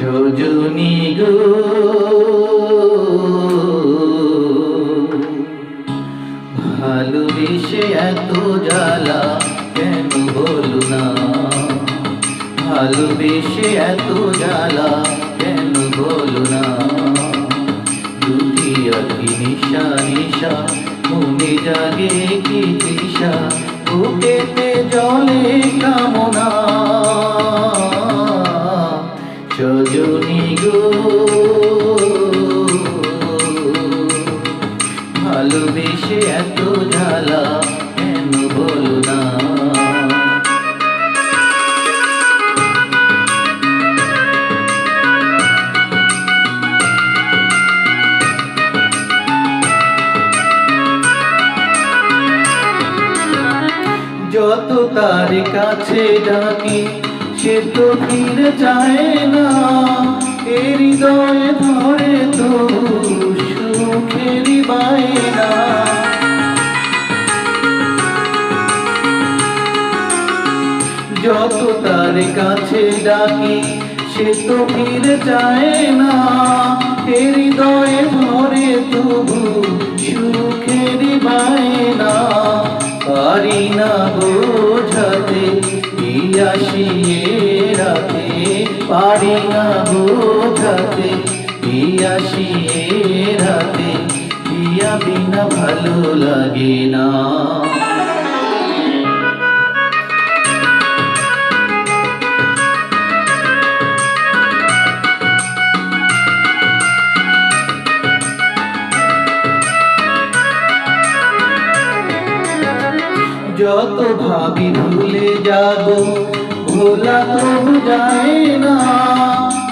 সজনী গো। ভালোবেসে এত জ্বালা, কেন বলো না? ভালোবেসে এত জ্বালা, কেন বলো না? দুটি আখি নিশা নিশা, মনে জাগে কি তৃষা বুকেতে জলে কামনা। ভালোবেসে এত জ্বালা, কেন বলো না? যত তার কাছে ডাকি, সে তো ফিরে যায় না। কাছে ডাকি, সে তো ফিরে যায় না। হৃদয়ে ধরে তবু সুখেরই বায়না। পারি না বোঝাতে পিয়াসিয়ে রাতে। পারি না বোঝাতে পিয়াসিয়ে রাতে। পিয়া বিনা ভালো লাগে না। যত ভাবি ভুলে যাব ভোলা তো যায় না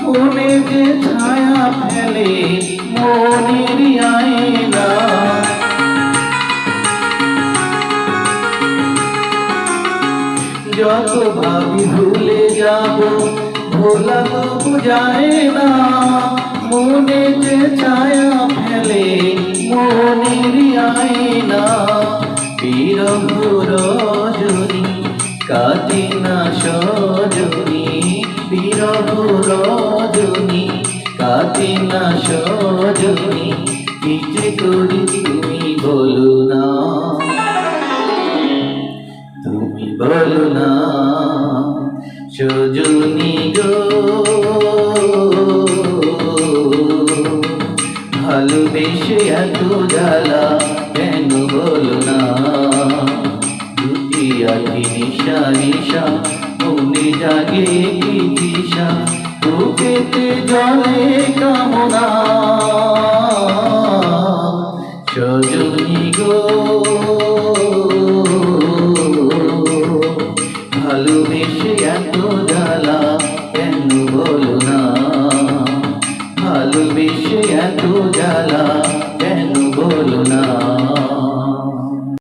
মনে যে ছায়া ফেলে মনের আয়না যত ভাবি ভুলে যাব ভোলা তো যায় না মনে যে ছায়া বিরহ রজনী কাটে না সজনী বিরহ রজনী কাটে না সজনী কিছু করি তুমি বলো না। তুমি বলো না, সজনী গো। ভালোবেসে এত জ্বালা নিশা নিশা মনে জাগে দিশা, বুকেতে জলে কামনা। সজনী গো, ভালোবেসে এত জ্বালা, কেন বলো না? ভালোবেসে এত জ্বালা, কেন বলো না?